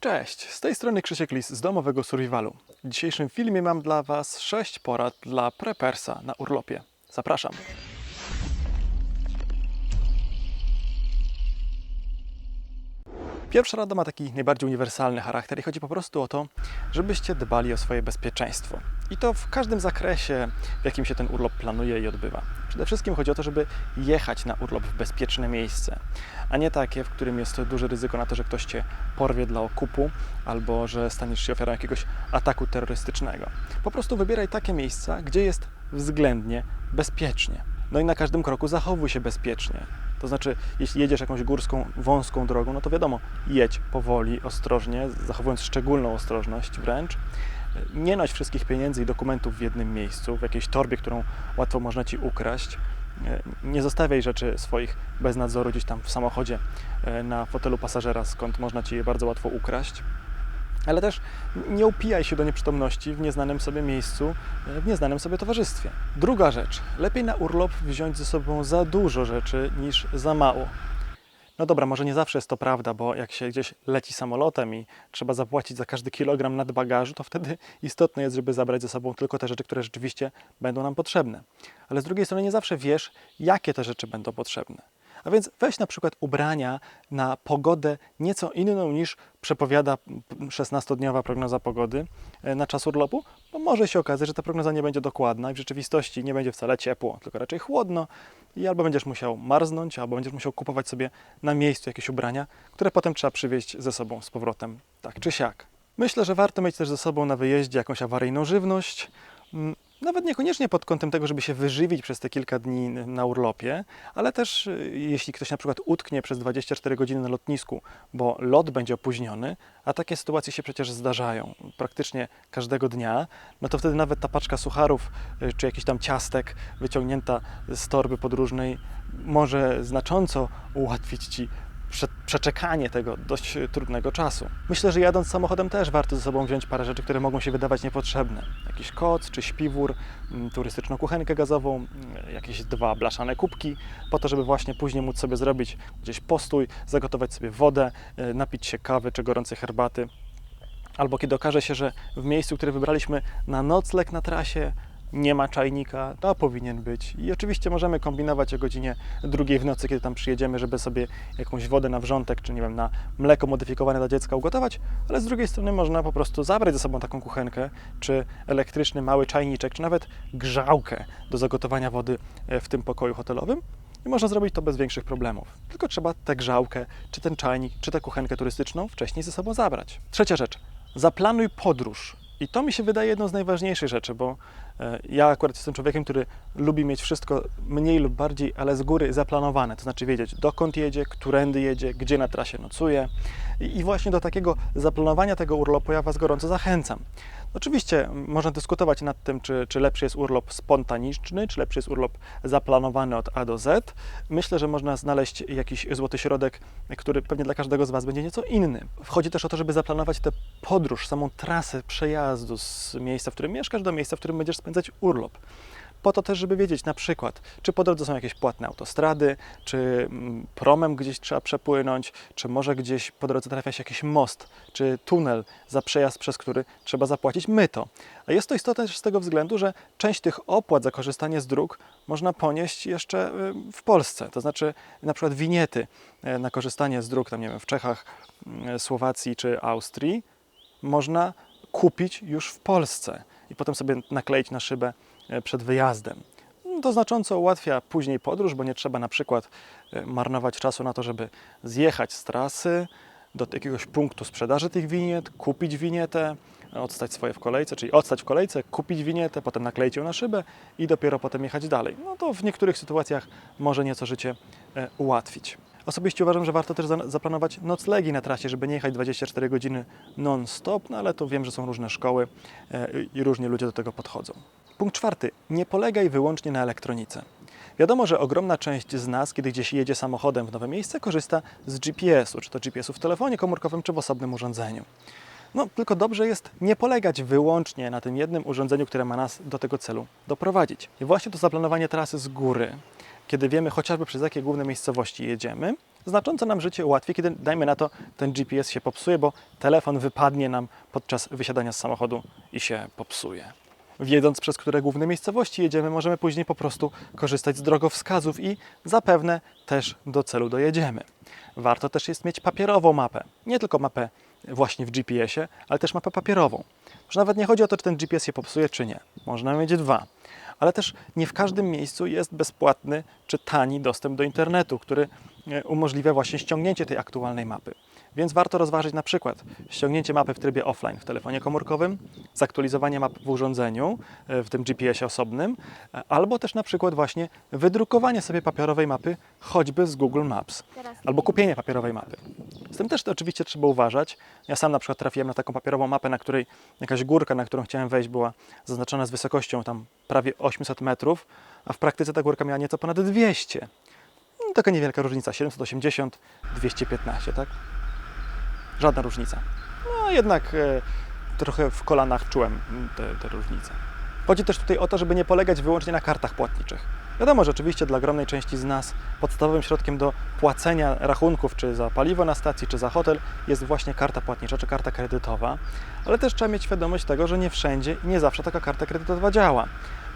Cześć, z tej strony Krzysiek Lis z domowego survivalu. W dzisiejszym filmie mam dla Was 6 porad dla prepersa na urlopie. Zapraszam. Pierwsza rada ma taki najbardziej uniwersalny charakter i chodzi po prostu o to, żebyście dbali o swoje bezpieczeństwo. I to w każdym zakresie, w jakim się ten urlop planuje i odbywa. Przede wszystkim chodzi o to, żeby jechać na urlop w bezpieczne miejsce, a nie takie, w którym jest duże ryzyko na to, że ktoś cię porwie dla okupu albo że staniesz się ofiarą jakiegoś ataku terrorystycznego. Po prostu wybieraj takie miejsca, gdzie jest względnie bezpiecznie. No i na każdym kroku zachowuj się bezpiecznie. To znaczy, jeśli jedziesz jakąś górską, wąską drogą, no to wiadomo, jedź powoli, ostrożnie, zachowując szczególną ostrożność wręcz. Nie noś wszystkich pieniędzy i dokumentów w jednym miejscu, w jakiejś torbie, którą łatwo można ci ukraść. Nie zostawiaj rzeczy swoich bez nadzoru gdzieś tam w samochodzie e, na fotelu pasażera, skąd można ci je bardzo łatwo ukraść. Ale też nie upijaj się do nieprzytomności w nieznanym sobie miejscu, e, w nieznanym sobie towarzystwie. Druga rzecz. Lepiej na urlop wziąć ze sobą za dużo rzeczy niż za mało. No dobra, może nie zawsze jest to prawda, bo jak się gdzieś leci samolotem i trzeba zapłacić za każdy kilogram nadbagażu, to wtedy istotne jest, żeby zabrać ze sobą tylko te rzeczy, które rzeczywiście będą nam potrzebne. Ale z drugiej strony nie zawsze wiesz, jakie te rzeczy będą potrzebne. A więc weź na przykład ubrania na pogodę nieco inną niż przepowiada 16-dniowa prognoza pogody e, na czas urlopu, bo może się okazać, że ta prognoza nie będzie dokładna i w rzeczywistości nie będzie wcale ciepło, tylko raczej chłodno i albo będziesz musiał marznąć, albo będziesz musiał kupować sobie na miejscu jakieś ubrania, które potem trzeba przywieźć ze sobą z powrotem, tak czy siak. Myślę, że warto mieć też ze sobą na wyjeździe jakąś awaryjną żywność, mm, nawet niekoniecznie pod kątem tego, żeby się wyżywić przez te kilka dni na urlopie, ale też y, jeśli ktoś na przykład utknie przez 24 godziny na lotnisku, bo lot będzie opóźniony, a takie sytuacje się przecież zdarzają praktycznie każdego dnia, no to wtedy nawet ta paczka sucharów y, czy jakiś tam ciastek wyciągnięta z torby podróżnej może znacząco ułatwić Ci prze, przeczekanie tego dość trudnego czasu. Myślę, że jadąc samochodem też warto ze sobą wziąć parę rzeczy, które mogą się wydawać niepotrzebne. Jakiś koc czy śpiwór, mm, turystyczną kuchenkę gazową, mm, jakieś dwa blaszane kubki, po to, żeby właśnie później móc sobie zrobić gdzieś postój, zagotować sobie wodę, y, napić się kawy czy gorącej herbaty. Albo kiedy okaże się, że w miejscu, które wybraliśmy na nocleg na trasie, nie ma czajnika, to powinien być. I oczywiście możemy kombinować o godzinie drugiej w nocy, kiedy tam przyjedziemy, żeby sobie jakąś wodę na wrzątek, czy nie wiem, na mleko modyfikowane dla dziecka ugotować, ale z drugiej strony można po prostu zabrać ze sobą taką kuchenkę, czy elektryczny mały czajniczek, czy nawet grzałkę do zagotowania wody e, w tym pokoju hotelowym. I można zrobić to bez większych problemów. Tylko trzeba tę grzałkę, czy ten czajnik, czy tę kuchenkę turystyczną wcześniej ze sobą zabrać. Trzecia rzecz. Zaplanuj podróż. I to mi się wydaje jedną z najważniejszych rzeczy, bo e, ja akurat jestem człowiekiem, który lubi mieć wszystko mniej lub bardziej, ale z góry zaplanowane. To znaczy wiedzieć, dokąd jedzie, którędy jedzie, gdzie na trasie nocuje. I i właśnie do takiego zaplanowania tego urlopu ja Was gorąco zachęcam. Oczywiście można dyskutować nad tym, czy, czy lepszy jest urlop spontaniczny, czy lepszy jest urlop zaplanowany od A do Z. Myślę, że można znaleźć jakiś złoty środek, który pewnie dla każdego z Was będzie nieco inny. Wchodzi też o to, żeby zaplanować tę podróż, samą trasę przejazdu z miejsca, w którym mieszkasz, do miejsca, w którym będziesz spędzać urlop po to też, żeby wiedzieć na przykład, czy po drodze są jakieś płatne autostrady, czy mm, promem gdzieś trzeba przepłynąć, czy może gdzieś po drodze trafia się jakiś most, czy tunel za przejazd, przez który trzeba zapłacić myto. A jest to istotne też z tego względu, że część tych opłat za korzystanie z dróg można ponieść jeszcze y, w Polsce. To znaczy na przykład winiety y, na korzystanie z dróg, tam nie wiem, w Czechach, y, Słowacji czy Austrii można kupić już w Polsce i potem sobie nakleić na szybę e, przed wyjazdem. To znacząco ułatwia później podróż, bo nie trzeba na przykład e, marnować czasu na to, żeby zjechać z trasy do jakiegoś punktu sprzedaży tych winiet, kupić winietę, odstać swoje w kolejce, czyli odstać w kolejce, kupić winietę, potem nakleić ją na szybę i dopiero potem jechać dalej. No to w niektórych sytuacjach może nieco życie e, ułatwić. Osobiście uważam, że warto też za- zaplanować noclegi na trasie, żeby nie jechać 24 godziny non-stop, no ale to wiem, że są różne szkoły e, i różnie ludzie do tego podchodzą. Punkt czwarty. Nie polegaj wyłącznie na elektronice. Wiadomo, że ogromna część z nas, kiedy gdzieś jedzie samochodem w nowe miejsce, korzysta z GPS-u, czy to GPS-u w telefonie komórkowym, czy w osobnym urządzeniu. No, tylko dobrze jest nie polegać wyłącznie na tym jednym urządzeniu, które ma nas do tego celu doprowadzić. I właśnie to zaplanowanie trasy z góry kiedy wiemy chociażby przez jakie główne miejscowości jedziemy, znacząco nam życie ułatwi, kiedy dajmy na to ten GPS się popsuje, bo telefon wypadnie nam podczas wysiadania z samochodu i się popsuje. Wiedząc przez które główne miejscowości jedziemy, możemy później po prostu korzystać z drogowskazów i zapewne też do celu dojedziemy. Warto też jest mieć papierową mapę. Nie tylko mapę właśnie w GPS-ie, ale też mapę papierową. Już nawet nie chodzi o to, czy ten GPS się popsuje, czy nie. Można mieć dwa. Ale też nie w każdym miejscu jest bezpłatny czy tani dostęp do internetu, który e, umożliwia właśnie ściągnięcie tej aktualnej mapy. Więc warto rozważyć na przykład ściągnięcie mapy w trybie offline w telefonie komórkowym, zaktualizowanie map w urządzeniu, e, w tym GPS-ie osobnym, e, albo też na przykład właśnie wydrukowanie sobie papierowej mapy choćby z Google Maps, albo kupienie papierowej mapy. Z tym też to oczywiście trzeba uważać. Ja sam na przykład trafiłem na taką papierową mapę, na której jakaś górka, na którą chciałem wejść, była zaznaczona z wysokością tam prawie 800 metrów, a w praktyce ta górka miała nieco ponad 200. No, taka niewielka różnica, 780, 215, tak? Żadna różnica. No jednak e, trochę w kolanach czułem mm, te, te różnice. Chodzi też tutaj o to, żeby nie polegać wyłącznie na kartach płatniczych. Wiadomo, że oczywiście dla ogromnej części z nas podstawowym środkiem do płacenia rachunków, czy za paliwo na stacji, czy za hotel, jest właśnie karta płatnicza, czy karta kredytowa, ale też trzeba mieć świadomość tego, że nie wszędzie i nie zawsze taka karta kredytowa działa.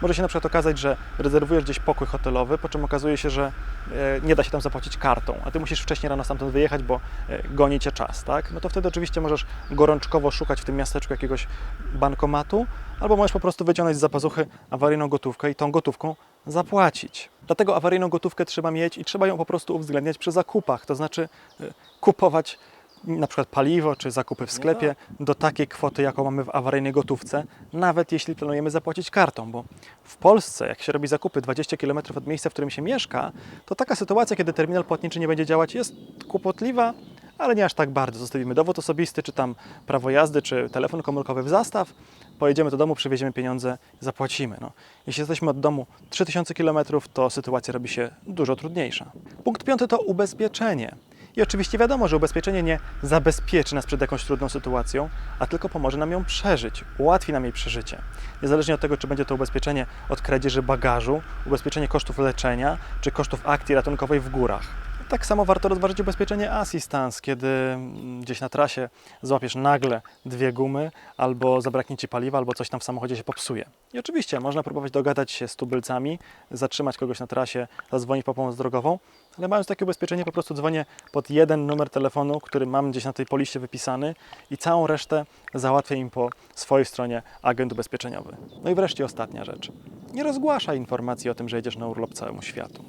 Może się na przykład okazać, że rezerwujesz gdzieś pokój hotelowy, po czym okazuje się, że e, nie da się tam zapłacić kartą, a ty musisz wcześniej rano stamtąd wyjechać, bo e, goni cię czas, tak? No to wtedy oczywiście możesz gorączkowo szukać w tym miasteczku jakiegoś bankomatu, albo możesz po prostu wyciągnąć z zapazuchy awaryjną gotówkę i tą gotówką zapłacić. Dlatego awaryjną gotówkę trzeba mieć i trzeba ją po prostu uwzględniać przy zakupach, to znaczy e, kupować na przykład paliwo czy zakupy w sklepie do takiej kwoty, jaką mamy w awaryjnej gotówce, nawet jeśli planujemy zapłacić kartą, bo w Polsce, jak się robi zakupy 20 km od miejsca, w którym się mieszka, to taka sytuacja, kiedy terminal płatniczy nie będzie działać, jest kłopotliwa, ale nie aż tak bardzo. Zostawimy dowód osobisty, czy tam prawo jazdy, czy telefon komórkowy w zastaw, pojedziemy do domu, przywieziemy pieniądze, zapłacimy. No. Jeśli jesteśmy od domu 3000 km, to sytuacja robi się dużo trudniejsza. Punkt piąty to ubezpieczenie. I oczywiście wiadomo, że ubezpieczenie nie zabezpieczy nas przed jakąś trudną sytuacją, a tylko pomoże nam ją przeżyć, ułatwi nam jej przeżycie. Niezależnie od tego, czy będzie to ubezpieczenie od kradzieży bagażu, ubezpieczenie kosztów leczenia, czy kosztów akcji ratunkowej w górach. Tak samo warto rozważyć ubezpieczenie assistance, kiedy mm, gdzieś na trasie złapiesz nagle dwie gumy, albo zabraknie ci paliwa, albo coś tam w samochodzie się popsuje. I oczywiście można próbować dogadać się z tubylcami, zatrzymać kogoś na trasie, zadzwonić po pomoc drogową, ale mając takie ubezpieczenie po prostu dzwonię pod jeden numer telefonu, który mam gdzieś na tej poliście wypisany i całą resztę załatwię im po swojej stronie agent ubezpieczeniowy. No i wreszcie ostatnia rzecz. Nie rozgłaszaj informacji o tym, że jedziesz na urlop całemu światu.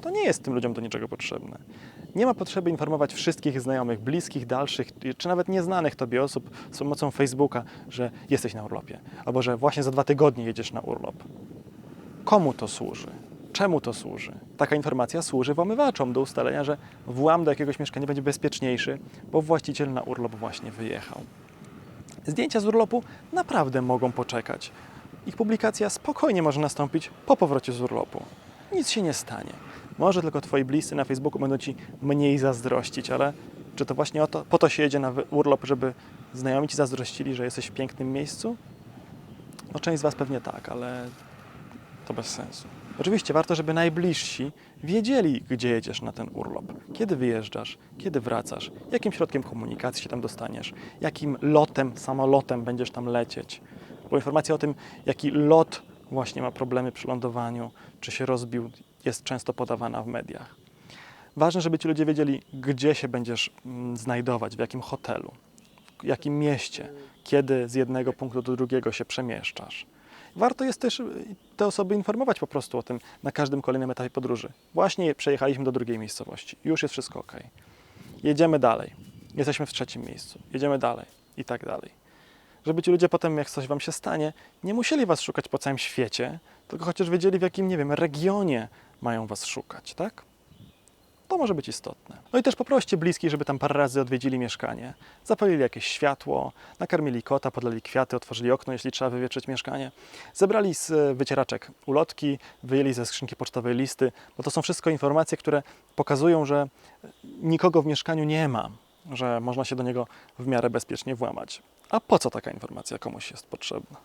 To nie jest tym ludziom do niczego potrzebne. Nie ma potrzeby informować wszystkich znajomych, bliskich, dalszych, czy nawet nieznanych Tobie osób z pomocą Facebooka, że jesteś na urlopie, albo że właśnie za dwa tygodnie jedziesz na urlop. Komu to służy? Czemu to służy? Taka informacja służy włamywaczom do ustalenia, że włam do jakiegoś mieszkania będzie bezpieczniejszy, bo właściciel na urlop właśnie wyjechał. Zdjęcia z urlopu naprawdę mogą poczekać. Ich publikacja spokojnie może nastąpić po powrocie z urlopu. Nic się nie stanie. Może tylko Twoi bliscy na Facebooku będą Ci mniej zazdrościć, ale czy to właśnie to, po to się jedzie na urlop, żeby znajomi Ci zazdrościli, że jesteś w pięknym miejscu? No część z Was pewnie tak, ale to bez sensu. Oczywiście warto, żeby najbliżsi wiedzieli, gdzie jedziesz na ten urlop, kiedy wyjeżdżasz, kiedy wracasz, jakim środkiem komunikacji się tam dostaniesz, jakim lotem, samolotem będziesz tam lecieć. Bo informacja o tym, jaki lot właśnie ma problemy przy lądowaniu, czy się rozbił, jest często podawana w mediach. Ważne, żeby ci ludzie wiedzieli, gdzie się będziesz mm, znajdować, w jakim hotelu, w jakim mieście, kiedy z jednego punktu do drugiego się przemieszczasz. Warto jest też y, te osoby informować po prostu o tym na każdym kolejnym etapie podróży. Właśnie przejechaliśmy do drugiej miejscowości, już jest wszystko ok. Jedziemy dalej, jesteśmy w trzecim miejscu, jedziemy dalej i tak dalej. Żeby ci ludzie potem, jak coś wam się stanie, nie musieli was szukać po całym świecie, tylko chociaż wiedzieli, w jakim, nie wiem, regionie mają was szukać, tak? To może być istotne. No i też poproście bliskich, żeby tam parę razy odwiedzili mieszkanie. Zapalili jakieś światło, nakarmili kota, podali kwiaty, otworzyli okno, jeśli trzeba wywietrzyć mieszkanie. Zebrali z e, wycieraczek ulotki, wyjęli ze skrzynki pocztowej listy, bo to są wszystko informacje, które pokazują, że nikogo w mieszkaniu nie ma, że można się do niego w miarę bezpiecznie włamać. A po co taka informacja komuś jest potrzebna?